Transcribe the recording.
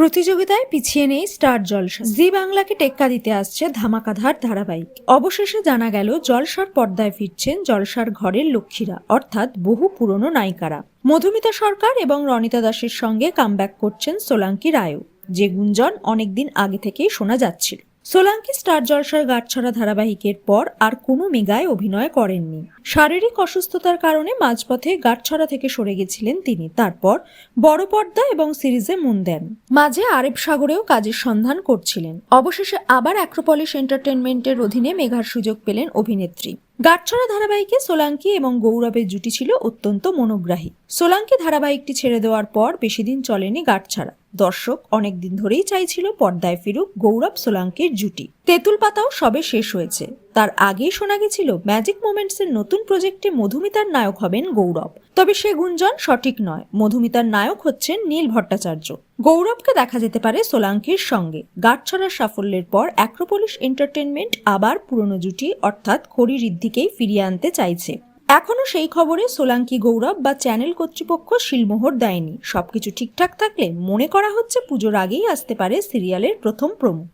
প্রতিযোগিতায় পিছিয়ে নেই স্টার জলসা জি বাংলাকে টেক্কা দিতে আসছে ধামাকাধার ধারাবাহিক। অবশেষে জানা গেল, জলসার পর্দায় ফিরছেন জলসার ঘরের লক্ষ্মীরা, অর্থাৎ বহু পুরনো নায়িকারা। মধুমিতা সরকার এবং রনিতা দাসের সঙ্গে কামব্যাক করছেন সোলাঙ্কি রায়ও। যে গুঞ্জন অনেকদিন আগে থেকেই শোনা যাচ্ছিল। সোলাঙ্কি স্টার জলসার গাঁটছড়া ধারাবাহিকের পর আর কোনো মেগায় অভিনয় করেননি। শারীরিক অসুস্থতার কারণে মাঝপথে গাঁটছড়া থেকে সরে গেছিলেন তিনি। তারপর বড় পর্দা এবং সিরিজে মন দেন। মাঝে আরেব সাগরেও কাজের সন্ধান করছিলেন। অবশেষে আবার অ্যাক্রোপলিস এন্টারটেনমেন্টের অধীনে মেঘার সুযোগ পেলেন অভিনেত্রী। গাঁটছড়া ধারাবাহিকে সোলাঙ্কি এবং গৌরবের জুটি ছিল অত্যন্ত মনোগ্রাহী। সোলাঙ্কি ধারাবাহিকটি ছেড়ে দেওয়ার পর বেশি দিন চলেনি গাঠছাড়া দর্শক অনেক দিন ধরেই চাইছিল পর্দায় ফিরুক গৌরব সোলাঙ্কির জুটি। তেঁতুল পাতাও সবে শেষ হয়েছে। তার আগেই শোনা গেছিল ম্যাজিক মোমেন্টসের নতুন প্রজেক্টে মধুমিতার নায়ক হবেন গৌরব। তবে সে গুঞ্জন সঠিক নয়। মধুমিতার নায়ক হচ্ছেন নীল ভট্টাচার্য। গৌরবকে দেখা যেতে পারে সোলাঙ্কির সঙ্গে। গাঁটছড়ার সাফল্যের পর অ্যাক্রোপলিস এন্টারটেনমেন্ট আবার পুরনো জুটি, অর্থাৎ খড়ি ঋদ্ধিকেই ফিরিয়ে আনতে চাইছে। এখনও সেই খবরে সোলাঙ্কি গৌরব বা চ্যানেল কর্তৃপক্ষ শিলমোহর দেয়নি। সবকিছু ঠিকঠাক থাকলে মনে করা হচ্ছে পুজোর আগেই আসতে পারে সিরিয়ালের প্রথম প্রমো